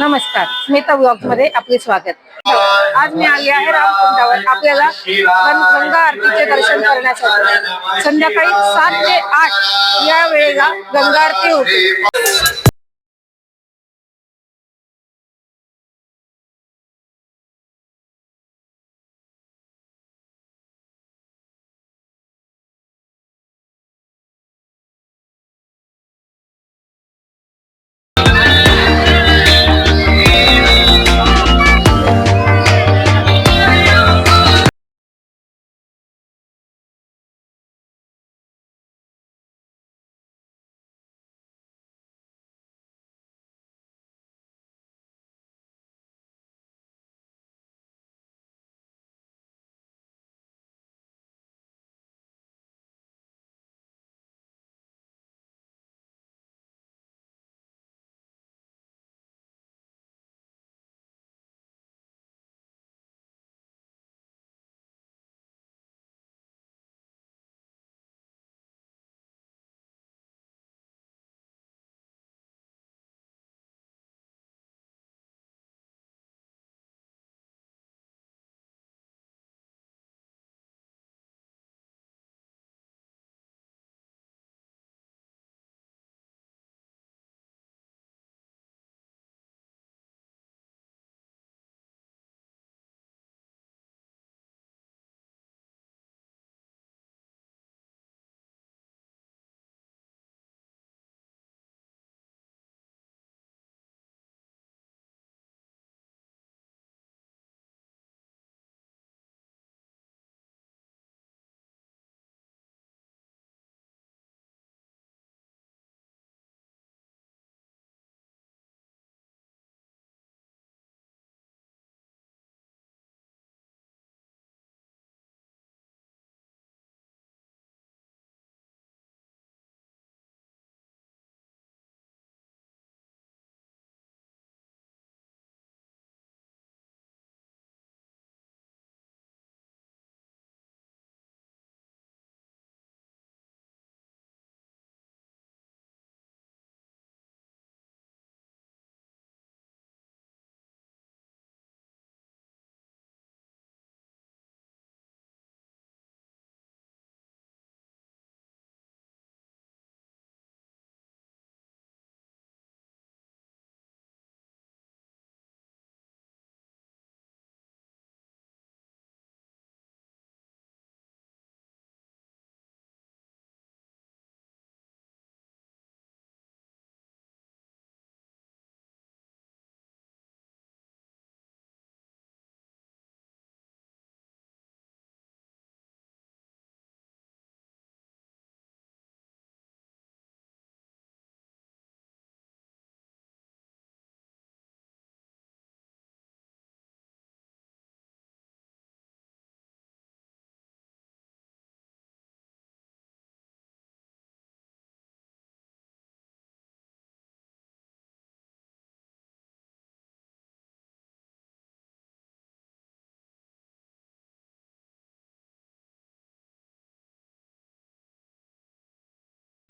नमस्कार स्मिता ब्लॉगमध्ये आपले स्वागत. आज मी आली आहे रामकुंडावर. आपल्याला गंगा आरतीचे दर्शन करण्यासाठी. संध्याकाळी सात ते आठ या वेळेला गंगा आरती होती.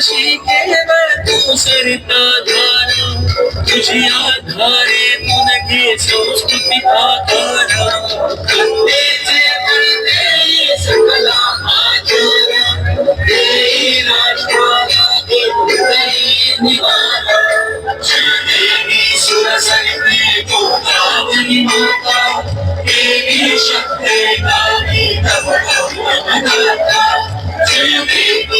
काशी के मैं तू सरता धारा तुझे आधारे मन के संस्कृति आधारा कंधे से ते ये सकला आधारा तेरी राष्ट्रा के तेरी निवारा। चलेगी सुरसर की गोदावरी माता। तेरी शक्ति काली तब तब मनाता चलेगी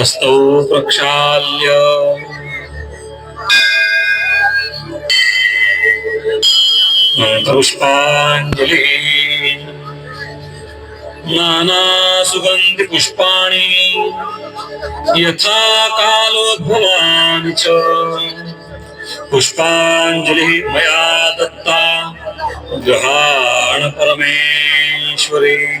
हस्तौ प्रक्षाल्य। पुष्पाञ्जलिः नानासुगन्धिपुष्पाणि। यथा कालोद्भवानि च। पुष्पाञ्जलिः मया दत्ता गृहाण परमेश्वरी।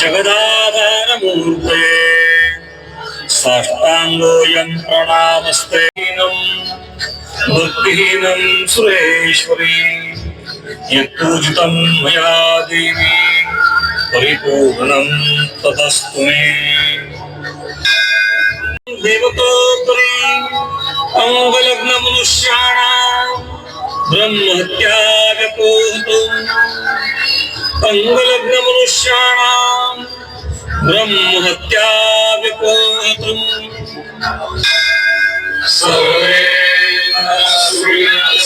ജഗദാധാരമൂർത്തേ. സാഷ്ടാംഗോയം പ്രണാമസ്തേനം. ഭക്തിഹീനം സുരേശ്വരി. യത്പൂജിതം മയാ ദേവി. പരിപൂർണം തതസ്തു മേ. ദേവതോപരി ब्रह्महत्या विपोतुम् सौरे सूर्या